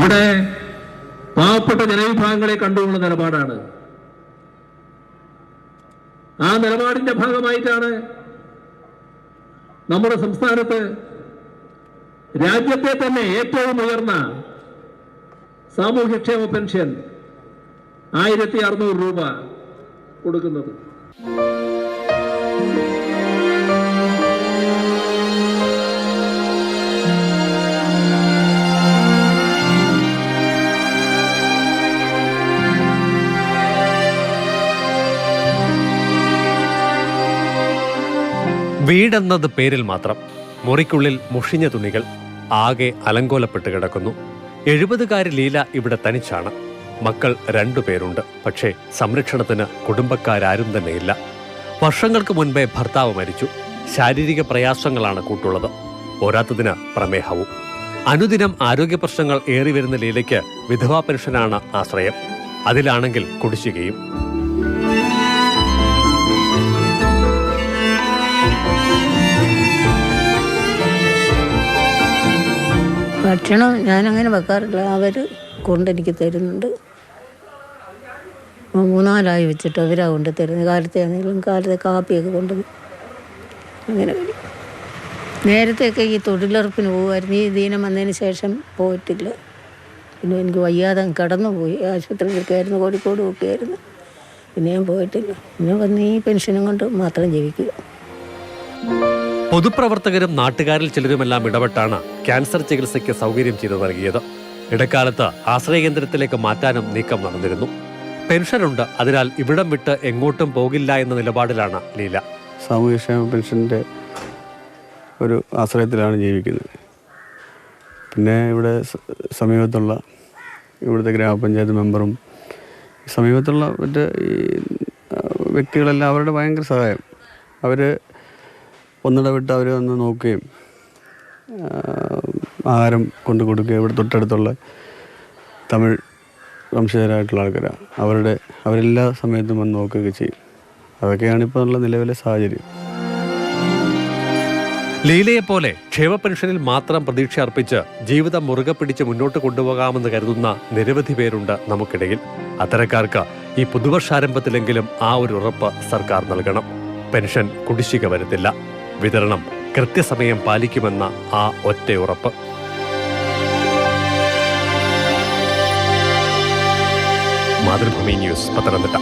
ഇവിടെ പാവപ്പെട്ട ജനവിഭാഗങ്ങളെ കണ്ടുകൊള്ള നിലപാടാണ്. ആ നിലപാടിന്റെ ഭാഗമായിട്ടാണ് നമ്മുടെ സംസ്ഥാനത്ത് രാജ്യത്തെ തന്നെ ഏറ്റവും ഉയർന്ന സാമൂഹ്യക്ഷേമ പെൻഷൻ ആയിരത്തി അറുന്നൂറ് രൂപ കൊടുക്കുന്നത്. വീടെന്നത് പേരിൽ മാത്രം മുറിക്കുള്ളിൽ മുഷിഞ്ഞ തുണികൾ ആകെ അലങ്കോലപ്പെട്ട് കിടക്കുന്നു. എഴുപതുകാരി ലീല ഇവിടെ തനിച്ചാണ്. മക്കൾ രണ്ടുപേരുണ്ട് പക്ഷേ സംരക്ഷണത്തിന് കുടുംബക്കാരും തന്നെയില്ല വർഷങ്ങൾക്ക് മുൻപേ ഭർത്താവ് മരിച്ചു. ശാരീരിക പ്രയാസങ്ങളാണ് കൂട്ടുള്ളത്. പോരാത്തതിന് പ്രമേഹവും. അനുദിനം ആരോഗ്യ പ്രശ്നങ്ങൾ ഏറി വരുന്ന ലീലയ്ക്ക് വിധവാ പെൻഷനാണ് ആശ്രയം. അതിലാണെങ്കിൽ കുടിശ്ശികയും. ഭക്ഷണം ഞാനങ്ങനെ വെക്കാറില്ല. അവർ കൊണ്ടെനിക്ക് തരുന്നുണ്ട്. മൂന്നാലായി വെച്ചിട്ട് അവരാ കൊണ്ട് തരുന്നത്. കാലത്തെ ആണെങ്കിലും കാലത്തെ കാപ്പിയൊക്കെ കൊണ്ട് അങ്ങനെ നേരത്തെയൊക്കെ ഈ തൊഴിലുറപ്പിന് പോകുമായിരുന്നു ഈ ദീനം വന്നതിന് ശേഷം പോയിട്ടില്ല. പിന്നെ എനിക്ക് വയ്യാതെ കടന്നുപോയി. ആശുപത്രിയിലൊക്കെ ആയിരുന്നു കോഴിക്കോടും ഒക്കെ ആയിരുന്നു പിന്നെ ഞാൻ പോയിട്ടില്ല. പിന്നെ വന്ന് ഈ പെൻഷനും കൊണ്ട് മാത്രം ജീവിക്കുക. പൊതുപ്രവർത്തകരും നാട്ടുകാരിൽ ചിലരുമെല്ലാം ഇടപെട്ടാണ് ക്യാൻസർ ചികിത്സയ്ക്ക് സൗകര്യം ചെയ്തു നൽകിയത്. ഇടക്കാലത്ത് ആശ്രയ കേന്ദ്രത്തിലേക്ക് മാറ്റാനും നീക്കം നടന്നിരുന്നു. പെൻഷനുണ്ട് അതിനാൽ ഇവിടം വിട്ട് എങ്ങോട്ടും പോകില്ല എന്ന നിലപാടിലാണ് ലീല. സാമൂഹ്യക്ഷേമ പെൻഷന്റെ ഒരു ആശ്രയത്തിലാണ് ജീവിക്കുന്നത്. പിന്നെ ഇവിടെ സമീപത്തുള്ള ഇവിടുത്തെ ഗ്രാമപഞ്ചായത്ത് മെമ്പറും സമീപത്തുള്ള മറ്റ് വ്യക്തികളെല്ലാം അവരുടെ ഭയങ്കര സഹായം. അവർ ഒന്നിടവിട്ട് അവർ വന്ന് നോക്കുകയും ആഹാരം കൊണ്ടു കൊടുക്കുകയും ഇവിടെ തൊട്ടടുത്തുള്ള തമിഴ് വംശജരായിട്ടുള്ള ആൾക്കാരാണ് അവരുടെ അവരെല്ലാ സമയത്തും വന്ന് നോക്കുകയൊക്കെ ചെയ്യും. അതൊക്കെയാണ് ഇപ്പോൾ ഉള്ള നിലവിലെ സാഹചര്യം. ലീലയെ പോലെ ക്ഷേമ പെൻഷനിൽ മാത്രം പ്രതീക്ഷ അർപ്പിച്ച് ജീവിതം മുറുകെ പിടിച്ച് മുന്നോട്ട് കൊണ്ടുപോകാമെന്ന് കരുതുന്ന നിരവധി പേരുണ്ട് നമുക്കിടയിൽ. അത്തരക്കാർക്ക് ഈ പുതുവർഷാരംഭത്തിലെങ്കിലും ആ ഒരു ഉറപ്പ് സർക്കാർ നൽകണം. പെൻഷൻ കുടിശ്ശിക വരുത്തില്ല. വിതരണം കൃത്യസമയം പാലിക്കുമെന്ന ആ ഒറ്റ ഉറപ്പ് മാതൃഭൂമി ന്യൂസ് പത്തനംതിട്ട.